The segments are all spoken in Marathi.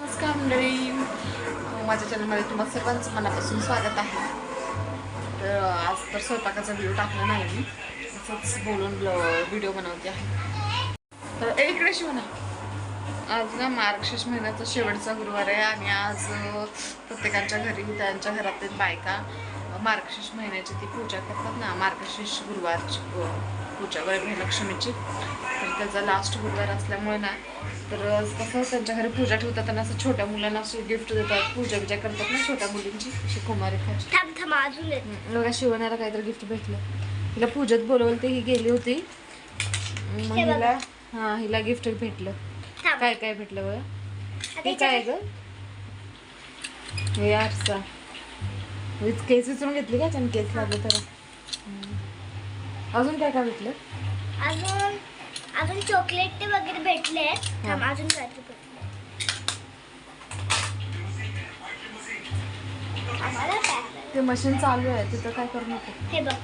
नमस्कार मंडळी. माझ्या चॅनलमध्ये तुम्हाला सर्वांचं मनापासून स्वागत आहे. तर आज तर स्वयंपाकाचा व्हिडिओ टाकला नाही मी. असंच बोलून व्हिडिओ बनवते आहे. तर इकडे शिवना आज ना मार्गशीर्ष महिन्याचा शेवटचा गुरुवार आहे आणि आज प्रत्येकांच्या घरी त्यांच्या घरातील बायका मार्गशीर्ष महिन्याची ती पूजा करतात ना. मार्गशीर्ष गुरुवारची पूजा पूजा लक्ष्मीची. तर त्याचा लास्ट गुरुवार असल्यामुळे ना तर कसं त्यांच्या घरी पूजा ठेवतात आणि असं छोट्या मुलांना असे गिफ्ट देतात पूजा बिजा करतात ना छोट्या मुलींची अशी एक. बघा शिवण्याला काहीतरी गिफ्ट भेटलं. हिला पूजेत बोलवलं ते ही गेली होती. मग हे. हिला हा हिला गिफ्ट भेटलं. काय काय भेटलं बघा हे काय ग? हे आरसा. वीज केस विचारून घेतली का? त्याने केस लागले तर. अजून काय काय भेटलं? अजून अजून चॉकलेट ते वगैरे भेटले हा. अजून काय ते मशीन चालू आहे तिथं काय करू नको. हे बघ.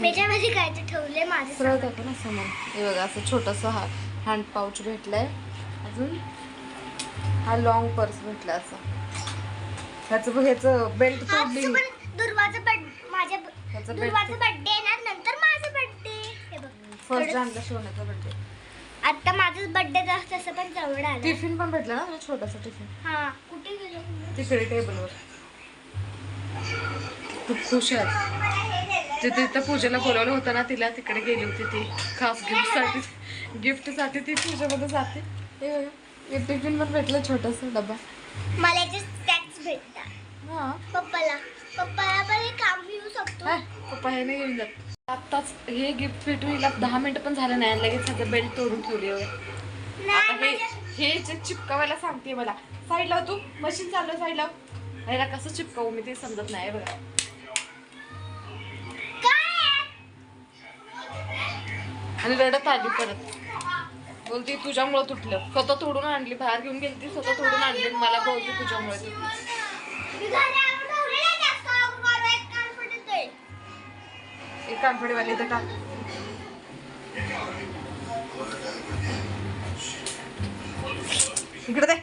त्याच्यामध्ये काय ते ठेवले माझे सरळ टाकू ना समोर हे बघा असं छोटंसं हा हँड पाऊच भेटलंय. अजून हा लॉंग पर्स भेटला असं. ह्याचं ह्याचं बेल्ट दुर्वाचा माझ्या दुर्वाचा बर्थडे येणार नंतर माझा बर्थडे हे बघ फर्स्ट आणला शिवण्याचा बर्थडे आता माझा बर्थडे तसं पण जवळ आलं टिफिन पण भेटला ना छोटासा टिफिन हा कुठे गेलो? तिकडे टेबलवर खूप खुश आहे. तिथे तिथं पूजेला बोलवलं होतं ना तिला तिकडे गेली होती ती. खास गिफ्टसाठी गिफ्टसाठी ती पूजेमध्ये जाते. हे बघा, हे टिफिन पण भेटलं छोटासा डबा. मला याचे स्टॅक्स भेटतात. हा. पप्पाला. पप्पाला पण हे काम येऊ शकतो. हा, पप्पा हे नाही घेऊन जात. आत्ताच हे गिफ्ट भेटून हिला दहा मिनिटं पण झालं नाही लगेच ह्याचं बेल्ट तोडून ठेवली आता हे हे जे चिपकावायला सांगते मला. साईड लाव हो तू. मशीन चालू साईड लाव ह्याला हो. कसं चिपकावू मी ते समजत नाही बघा. आणि रडत आली परत. बोलती तुझ्यामुळं तुटलं. स्वतः तोडून आणली. बाहेर घेऊन गेली ती स्वतः तोडून आणली. मला बोलती तुझ्यामुळे तुटली. एक कानफडीवाली तर का इकडे दे.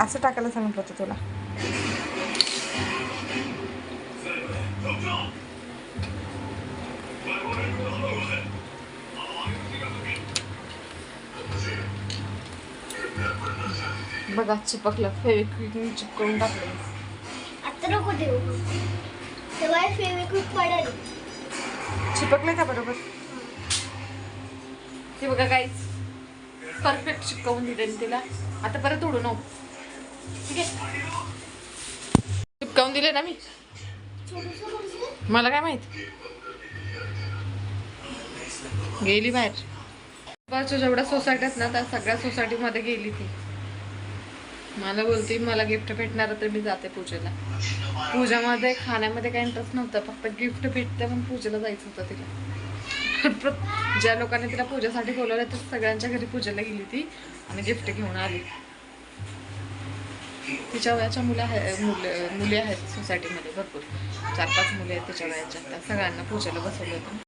असं टाकायला सांगितलं होतं तुला. बघा चिपकलं. फेविक्विक चिपकवून टाकलं फेविक्विक पडेल. चिपकलं का बरोबर? हे बघा काहीच परफेक्ट चिपकवून दिले तिला. आता परत उडू नको. ठीक आहे? चिपकावून दिले ना मी? मला काय माहीत? गेली बाहेर. जेवढ्या सोसायटी आहेत ना त्या सगळ्या सोसायटीमध्ये गेली ती. मला बोलते मला गिफ्ट भेटणार तर मी जाते पूजेला. पूजामध्ये खाण्यामध्ये काही इंटरेस्ट नव्हता फक्त गिफ्ट भेटते पण पूजेला जायचं होतं तिला. ज्या लोकांनी तिला पूजेसाठी बोलवलं तर सगळ्यांच्या घरी पूजेला गेली ती आणि गिफ्ट घेऊन आली. तिच्या वयाच्या मुलं आहे मुलं मुली आहेत सोसायटीमध्ये भरपूर. चार पाच मुली आहेत तिच्या वयाच्या. त्या सगळ्यांना पूजेला बसवलं होतं.